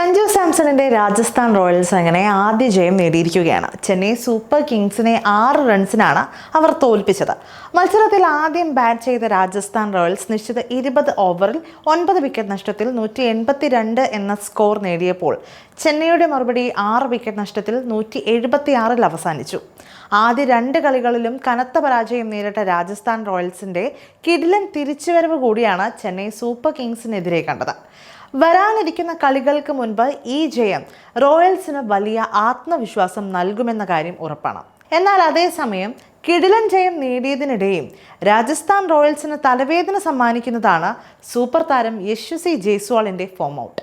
Sanju സാംസണിന്റെ Rajasthan Royals അങ്ങനെ ആദ്യ ജയം നേടിയിരിക്കുകയാണ്. ചെന്നൈ സൂപ്പർ കിങ്സിനെ ആറ് റൺസിനാണ് അവർ തോൽപ്പിച്ചത്. മത്സരത്തിൽ ആദ്യം ബാറ്റ് ചെയ്ത രാജസ്ഥാൻ റോയൽസ് നിശ്ചിത ഇരുപത് ഓവറിൽ ഒൻപത് വിക്കറ്റ് നഷ്ടത്തിൽ നൂറ്റി എൺപത്തി രണ്ട് എന്ന സ്കോർ നേടിയപ്പോൾ ചെന്നൈയുടെ മറുപടി ആറ് വിക്കറ്റ് നഷ്ടത്തിൽ നൂറ്റി എഴുപത്തി ആറിൽ അവസാനിച്ചു. ആദ്യ രണ്ട് കളികളിലും കനത്ത പരാജയം നേരിട്ട രാജസ്ഥാൻ റോയൽസിന്റെ കിടിലൻ തിരിച്ചുവരവ് കൂടിയാണ് ചെന്നൈ സൂപ്പർ കിങ്സിനെതിരെ കണ്ടത്. വരാനിരിക്കുന്ന കളികൾക്ക് മുൻപ് ഈ ജയം റോയൽസിന് വലിയ ആത്മവിശ്വാസം നൽകുമെന്ന കാര്യം ഉറപ്പാണ്. എന്നാൽ അതേസമയം കിടിലൻ ജയം നേടിയതിനിടെയും രാജസ്ഥാൻ റോയൽസിന് തലവേദന സമ്മാനിക്കുന്നതാണ് സൂപ്പർ താരം യശ്വസി ജയ്സ്വാളിന്റെ ഫോം ഔട്ട്.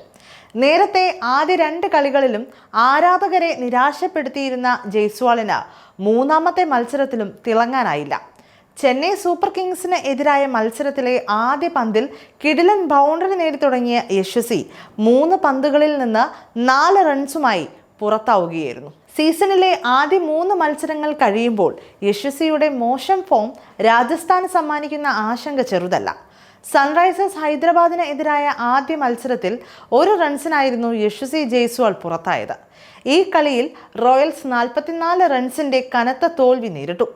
നേരത്തെ ആദ്യ രണ്ട് കളികളിലും ആരാധകരെ നിരാശപ്പെടുത്തിയിരുന്ന ജയ്സ്വാളിന് മൂന്നാമത്തെ മത്സരത്തിലും തിളങ്ങാനായില്ല. ചെന്നൈ സൂപ്പർ കിങ്സിന് എതിരായ മത്സരത്തിലെ ആദ്യ പന്തിൽ കിടിലൻ ബൗണ്ടറി നേടി തുടങ്ങിയ യശസ്വി മൂന്ന് പന്തുകളിൽ നിന്ന് നാല് റൺസുമായി പുറത്താവുകയായിരുന്നു. സീസണിലെ ആദ്യ മൂന്ന് മത്സരങ്ങൾ കഴിയുമ്പോൾ യശസ്വിയുടെ മോശം ഫോം രാജസ്ഥാന് സമ്മാനിക്കുന്ന ആശങ്ക ചെറുതല്ല. സൺറൈസേഴ്സ് ഹൈദരാബാദിന് എതിരായ ആദ്യ മത്സരത്തിൽ ഒരു റൺസിനായിരുന്നു യശസ്വി ജയ്സ്വാൾ പുറത്തായത്. ഈ കളിയിൽ റോയൽസ് നാൽപ്പത്തിനാല് റൺസിന്റെ കനത്ത തോൽവി നേരിട്ടു.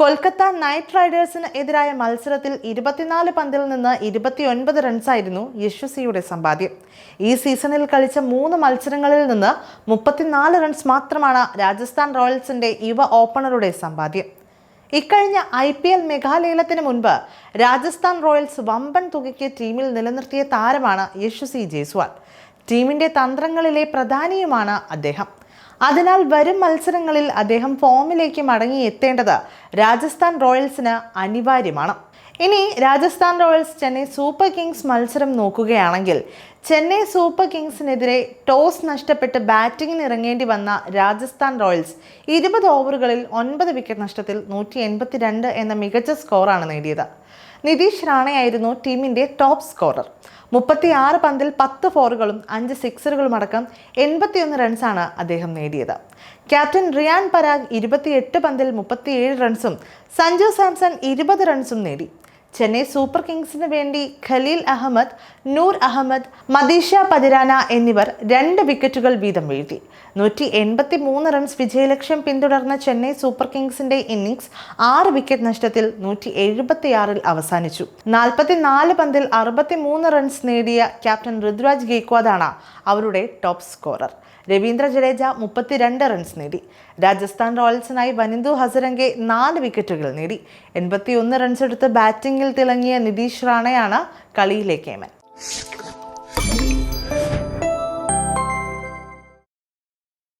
കൊൽക്കത്ത നൈറ്റ് റൈഡേഴ്സിന് എതിരായ മത്സരത്തിൽ ഇരുപത്തിനാല് പന്തിൽ നിന്ന് ഇരുപത്തിയൊൻപത് റൺസായിരുന്നു യശസ്വിയുടെ സമ്പാദ്യം. ഈ സീസണിൽ കളിച്ച മൂന്ന് മത്സരങ്ങളിൽ നിന്ന് മുപ്പത്തിനാല് റൺസ് മാത്രമാണ് രാജസ്ഥാൻ റോയൽസിന്റെ യുവ ഓപ്പണറുടെ സമ്പാദ്യം. ഇക്കഴിഞ്ഞ ഐ പി എൽ മെഘാലയത്തിന് മുൻപ് രാജസ്ഥാൻ റോയൽസ് വമ്പൻ തുകയ്ക്ക് ടീമിൽ നിലനിർത്തിയ താരമാണ് യശസ്വി ജയ്സ്വാൾ. ടീമിന്റെ തന്ത്രങ്ങളിലെ പ്രധാനിയുമാണ് അദ്ദേഹം. അതിനാൽ വരും മത്സരങ്ങളിൽ അദ്ദേഹം ഫോമിലേക്ക് മടങ്ങി എത്തേണ്ടത് രാജസ്ഥാൻ റോയൽസിന് അനിവാര്യമാണ്. ഇനി Rajasthan Royals Chennai Super Kings മത്സരം നോക്കുകയാണെങ്കിൽ ചെന്നൈ സൂപ്പർ കിങ്സിനെതിരെ ടോസ് നഷ്ടപ്പെട്ട് ബാറ്റിംഗിന് ഇറങ്ങേണ്ടി വന്ന രാജസ്ഥാൻ റോയൽസ് ഇരുപത് ഓവറുകളിൽ ഒൻപത് വിക്കറ്റ് നഷ്ടത്തിൽ നൂറ്റി എൺപത്തിരണ്ട് എന്ന മികച്ച സ്കോറാണ് നേടിയത്. നിതീഷ് റാണയായിരുന്നു ടീമിന്റെ ടോപ്പ് സ്കോറർ. മുപ്പത്തിയാറ് പന്തിൽ പത്ത് ഫോറുകളും അഞ്ച് സിക്സറുകളും അടക്കം എൺപത്തിയൊന്ന് റൺസാണ് അദ്ദേഹം നേടിയത്. ക്യാപ്റ്റൻ റിയാൻ പരാഗ് ഇരുപത്തിയെട്ട് പന്തിൽ മുപ്പത്തിയേഴ് റൺസും സഞ്ജു സാംസൺ ഇരുപത് റൺസും നേടി. ചെന്നൈ സൂപ്പർ കിങ്സിന് വേണ്ടി ഖലീൽ അഹമ്മദ് നൂർ അഹമ്മദ് മദീഷ പതിരാന എന്നിവർ രണ്ട് വിക്കറ്റുകൾ വീതം വീഴ്ത്തി. നൂറ്റി എൺപത്തി മൂന്ന് റൺസ് വിജയലക്ഷ്യം പിന്തുടർന്ന ചെന്നൈ സൂപ്പർ കിങ്സിന്റെ ഇന്നിംഗ്സ് ആറ് വിക്കറ്റ് നഷ്ടത്തിൽ നൂറ്റി എഴുപത്തിയാറിൽ അവസാനിച്ചു. നാൽപ്പത്തിനാല് പന്തിൽ അറുപത്തി മൂന്ന് റൺസ് നേടിയ ക്യാപ്റ്റൻ ഋതുരാജ് ഗേക്വാദാണ് അവരുടെ ടോപ്പ് സ്കോറർ. രവീന്ദ്ര ജഡേജ മുപ്പത്തിരണ്ട് റൺസ് നേടി. രാജസ്ഥാൻ റോയൽസിനായി വനിന്ദു ഹസരംഗെ നാല് വിക്കറ്റുകൾ നേടി. എൺപത്തിയൊന്ന് റൺസ് എടുത്ത് ബാറ്റിംഗിൽ തിളങ്ങിയ നിതീഷ് റാണയാണ് കളിയിലെ കേമൻ.